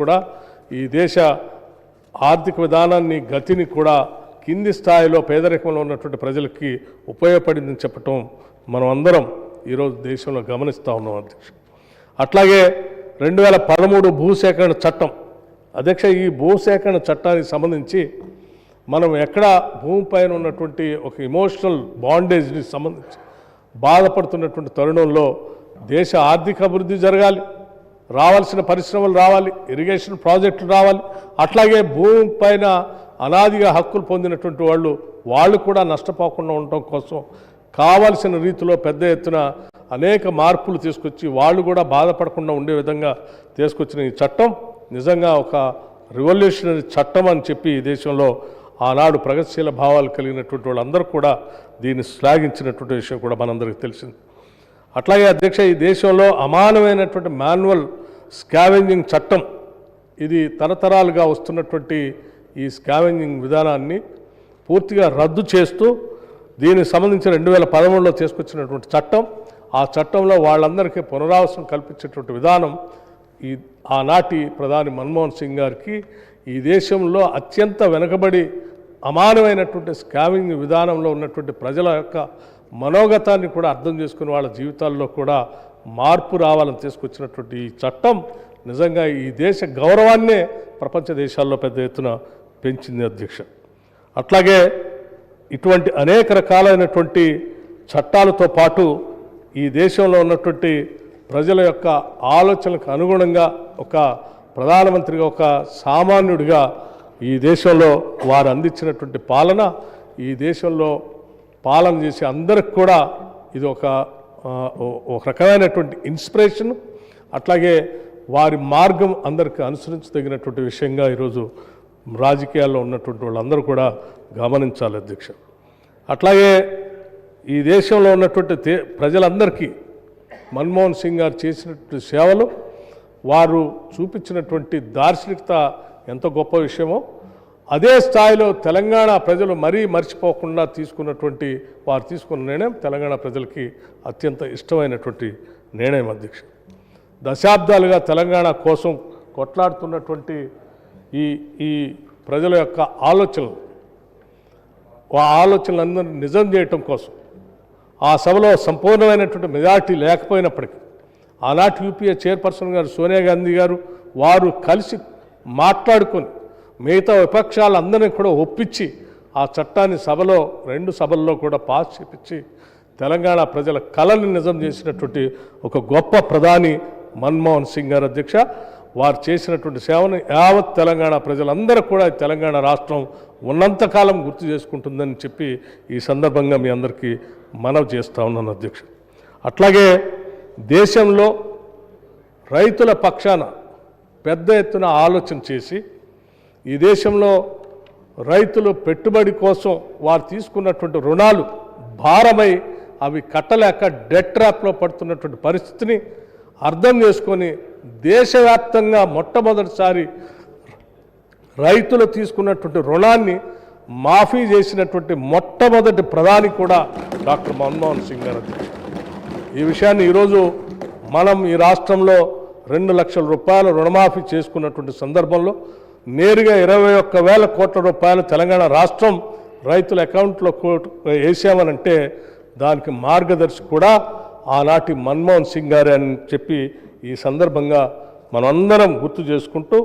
కూడా ఈ దేశ ఆర్థిక విధానాన్ని గతిని కూడా కింది స్థాయిలో పేదరికంలో ఉన్నటువంటి ప్రజలకి ఉపయోగపడిందని చెప్పటం మనం అందరం ఈరోజు దేశంలో గమనిస్తూ ఉన్నాం అధ్యక్ష. అట్లాగే రెండు వేల పదమూడు భూసేకరణ చట్టం. అధ్యక్ష ఈ భూసేకరణ చట్టానికి సంబంధించి మనం ఎక్కడ భూమిపైన ఉన్నటువంటి ఒక ఇమోషనల్ బాండేజ్ని సంబంధించి బాధపడుతున్నటువంటి తరుణంలో దేశ ఆర్థిక అభివృద్ధి జరగాలి. రావాల్సిన పరిశ్రమలు రావాలి ఇరిగేషన్ ప్రాజెక్టులు రావాలి. అట్లాగే భూమి పైన అనాదిగా హక్కులు పొందినటువంటి వాళ్ళు వాళ్ళు కూడా నష్టపోకుండా ఉండటం కోసం కావాల్సిన రీతిలో పెద్ద ఎత్తున అనేక మార్పులు తీసుకొచ్చి వాళ్ళు కూడా బాధపడకుండా ఉండే విధంగా తీసుకొచ్చిన ఈ చట్టం. నిజంగా ఒక రివల్యూషనరీ చట్టం అని చెప్పి ఈ దేశంలో ఆనాడు ప్రగతిశీల భావాలు కలిగినటువంటి వాళ్ళందరూ కూడా దీన్ని శ్లాఘించినటువంటి విషయం కూడా మనందరికీ తెలిసింది. అట్లాగే అధ్యక్ష ఈ దేశంలో అమానమైనటువంటి మాన్యువల్ స్కావెంజింగ్ చట్టం. ఇది తరతరాలుగా వస్తున్నటువంటి ఈ స్కావెంజింగ్ విధానాన్ని పూర్తిగా రద్దు చేస్తూ దీనికి సంబంధించి రెండు వేల పదమూడులో తీసుకొచ్చినటువంటి చట్టం. ఆ చట్టంలో వాళ్ళందరికీ పునరావాసం కల్పించేటువంటి విధానం ఈ ఆనాటి ప్రధాని మన్మోహన్ సింగ్ గారికి ఈ దేశంలో అత్యంత వెనుకబడి అమానమైనటువంటి స్కామింగ్ విధానంలో ఉన్నటువంటి ప్రజల యొక్క మనోగతాన్ని కూడా అర్థం చేసుకుని వాళ్ళ జీవితాల్లో కూడా మార్పు రావాలని తీసుకొచ్చినటువంటి ఈ చట్టం నిజంగా ఈ దేశ గౌరవాన్నే ప్రపంచ దేశాల్లో పెద్ద ఎత్తున పెంచింది అధ్యక్ష. అట్లాగే ఇటువంటి అనేక రకాలైనటువంటి చట్టాలతో పాటు ఈ దేశంలో ఉన్నటువంటి ప్రజల యొక్క ఆలోచనలకు అనుగుణంగా ఒక ప్రధానమంత్రిగా ఒక సామాన్యుడిగా ఈ దేశంలో వారు అందించినటువంటి పాలన ఈ దేశంలో పాలన చేసే అందరికి కూడా ఇది ఒక ఒక రకమైనటువంటి ఇన్స్పిరేషన్ అట్లాగే వారి మార్గం అందరికి అనుసరించదగినటువంటి విషయంగా ఈరోజు రాజకీయాల్లో ఉన్నటువంటి వాళ్ళందరూ కూడా గమనించాలి అధ్యక్ష. అట్లాగే ఈ దేశంలో ఉన్నటువంటి ప్రజలందరికీ మన్మోహన్ సింగ్ గారు చేసినటువంటి సేవలు వారు చూపించినటువంటి దార్శనికత ఎంత గొప్ప విషయమో అదే స్థాయిలో తెలంగాణ ప్రజలు మరీ మర్చిపోకుండా తీసుకున్నటువంటి వారు తీసుకున్న నిర్ణయం తెలంగాణ ప్రజలకి అత్యంత ఇష్టమైనటువంటి నిర్ణయం అధ్యక్ష. దశాబ్దాలుగా తెలంగాణ కోసం కొట్లాడుతున్నటువంటి ఈ ఈ ప్రజల యొక్క ఆలోచనలు ఆ ఆలోచనలందరినీ నిజం చేయటం కోసం ఆ సభలో సంపూర్ణమైనటువంటి మెజార్టీ లేకపోయినప్పటికీ ఆనాటి యూపీఏ చైర్పర్సన్ గారు సోనియా గాంధీ గారు వారు కలిసి మాట్లాడుకొని మిగతా విపక్షాలందరినీ కూడా ఒప్పించి ఆ చట్టాన్ని సభలో రెండు సభల్లో కూడా పాస్ చేపించి తెలంగాణ ప్రజల కళని నిజం చేసినటువంటి ఒక గొప్ప ప్రధాని మన్మోహన్ సింగ్ గారు అధ్యక్ష వారు చేసినటువంటి సేవను యావత్ తెలంగాణ ప్రజలందరూ కూడా తెలంగాణ రాష్ట్రం ఉన్నంతకాలం గుర్తు చేసుకుంటుందని చెప్పి ఈ సందర్భంగా మీ అందరికీ మనవి చేస్తా ఉన్నాను అధ్యక్ష. అట్లాగే దేశంలో రైతుల పక్షాన పెద్ద ఎత్తున ఆలోచన చేసి ఈ దేశంలో రైతులు పెట్టుబడి కోసం వారు తీసుకున్నటువంటి రుణాలు భారమై అవి కట్టలేక డెట్ ట్రాప్లో పడుతున్నటువంటి పరిస్థితిని అర్థం చేసుకొని దేశవ్యాప్తంగా మొట్టమొదటిసారి రైతులు తీసుకున్నటువంటి రుణాన్ని మాఫీ చేసినటువంటి మొట్టమొదటి ప్రధాని కూడా డాక్టర్ మన్మోహన్ సింగ్ గారు. ఈ విషయాన్ని ఈరోజు మనం ఈ రాష్ట్రంలో రెండు లక్షల రూపాయల రుణమాఫీ చేసుకున్నటువంటి సందర్భంలో నేరుగా ఇరవై ఒక్క వేల కోట్ల రూపాయలు తెలంగాణ రాష్ట్రం రైతుల అకౌంట్లో వేసామనంటే దానికి మార్గదర్శి కూడా ఆనాటి మన్మోహన్ సింగ్ గారే అని చెప్పి ఈ సందర్భంగా మనందరం గుర్తు చేసుకుంటూ